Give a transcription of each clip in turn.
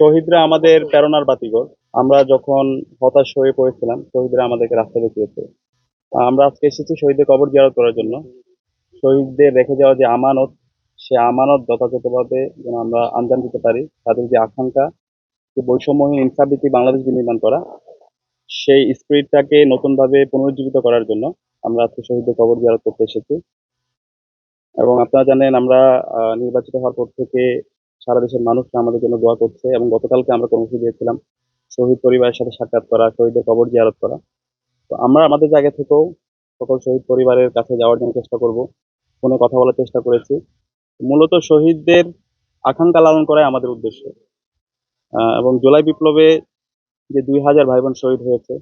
শহীদরা আমাদের প্রেরণার বাতিঘর। আমরা যখন হতাশ হয়ে পড়েছিলাম, শহীদরা আমাদেরকে রাস্তা দেখিয়েছে। আমরা আজকে এসেছি শহীদদের কবর জিয়ারত করার জন্য। শহীদদের রেখে যাওয়া যে আমানত, সে আমানত যথাযথভাবে যেন আমরা আঞ্জাম দিতে পারি। তাদের যে আকাঙ্ক্ষা, যে বৈষম্যহীন ইনসাফভিত্তিক বাংলাদেশ বিনির্মাণ করা, সেই স্পিরিটটাকে নতুনভাবে পুনরুজ্জীবিত করার জন্য আমরা আজকে শহীদদের কবর জিয়ারত করতে এসেছি। এবং আপনারা জানেন, আমরা নির্বাচিত হওয়ার পর থেকে সারা দেশের মানুষরা আমাদের জন্য দোয়া করছে এবং গতকালকে আমরা কর্মসূচি দিয়েছিলাম শহীদ পরিবারের সাথে সাক্ষাৎ করা, শহীদদের কবর জিয়ারত করা। তো আমরা আমাদের জায়গা থেকেও সকল শহীদ পরিবারের কাছে যাওয়ার জন্য চেষ্টা করব, ফোনে কথা বলার চেষ্টা করেছি। মূলত শহীদদের আকাঙ্ক্ষা লালন করাই আমাদের উদ্দেশ্য। এবং জুলাই বিপ্লবে যে দুই হাজার ভাই বোন শহীদ হয়েছে,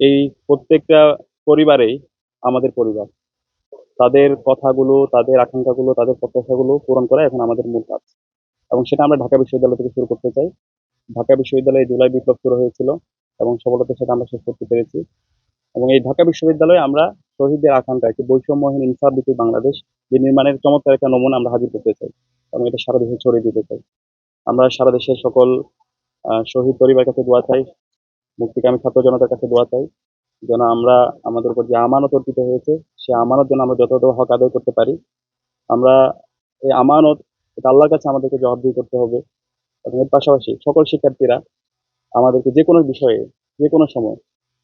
এই প্রত্যেকটা পরিবারেই আমাদের পরিবার। তাদের কথাগুলো, তাদের আকাঙ্ক্ষাগুলো, তাদের প্রত্যাশাগুলো পূরণ করা এখন আমাদের মূল কাজ। এবং সেটা আমরা ঢাকা বিশ্ববিদ্যালয় থেকে শুরু করতে চাই। ঢাকা বিশ্ববিদ্যালয়ে জুলাই বিপ্লব শুরু হয়েছিল এবং সফলতার সাথে আমরা শেষ করতে পেরেছি। এবং এই ঢাকা বিশ্ববিদ্যালয়ে আমরা শহীদদের আকাঙ্ক্ষা, একটি বৈষম্যহীন ইনসাফ বাংলাদেশ নির্মাণের চমৎকার একটা নমুনা আমরা হাজির করতে চাই এবং এটা সারা দেশে ছড়িয়ে দিতে চাই। আমরা সারা দেশের সকল শহীদ পরিবার কাছে দোয়া চাই, মুক্তিকামী ছাত্র জনতার কাছে দোয়া চাই যেন আমরা আমাদের উপর যে আমানত অর্পিত হয়েছে, সে আমানত যেন আমরা যথাযথ হক আদায় করতে পারি। আমরা এই আমানত এটা আল্লাহর কাছে আমাদেরকে জবাবদিহি করতে হবে। এবং এর পাশাপাশি সকল শিক্ষার্থীরা আমাদেরকে যে কোনো বিষয়ে, যে কোনো সময়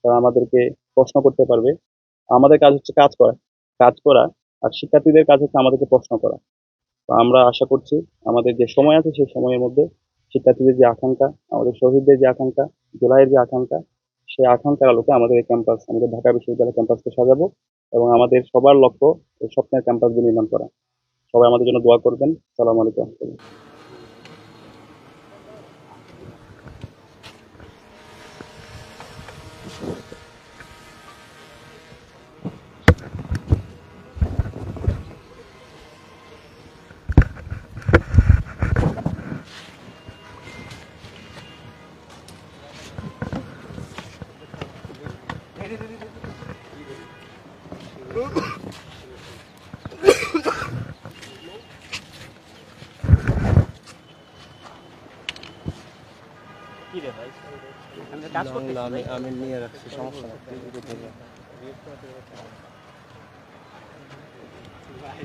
তারা আমাদেরকে প্রশ্ন করতে পারবে। আমাদের কাজ হচ্ছে কাজ করা কাজ করা, আর শিক্ষার্থীদের কাজ হচ্ছে আমাদেরকে প্রশ্ন করা। তো আমরা আশা করছি আমাদের যে সময় আছে সেই সময়ের মধ্যে শিক্ষার্থীদের যে আকাঙ্ক্ষা, আমাদের শহীদদের যে আকাঙ্ক্ষা, জুলাইয়ের যে আকাঙ্ক্ষা, সেই আকাঙ্ক্ষার আলোকে আমাদের এই ক্যাম্পাস আমাদের ঢাকা বিশ্ববিদ্যালয় ক্যাম্পাসকে সাজাবো এবং আমাদের সবার লক্ষ্য স্বপ্নের ক্যাম্পাস নির্মাণ করা। সবাই আমাদের জন্য দোয়া করবেন সালাম আলাইকুম কি রে ভাই আমি কাজ করতেছি না আমি আমি নিয়ে রাখছি সমস্যা না ভাই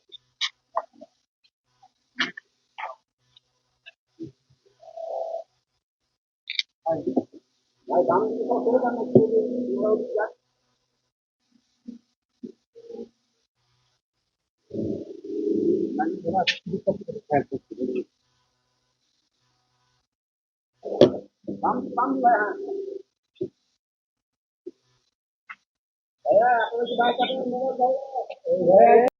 lắm chứ có cố gắng là chưa đi đâu đi chắc Thank you. bấm bấm ra để tôi cho ba trăm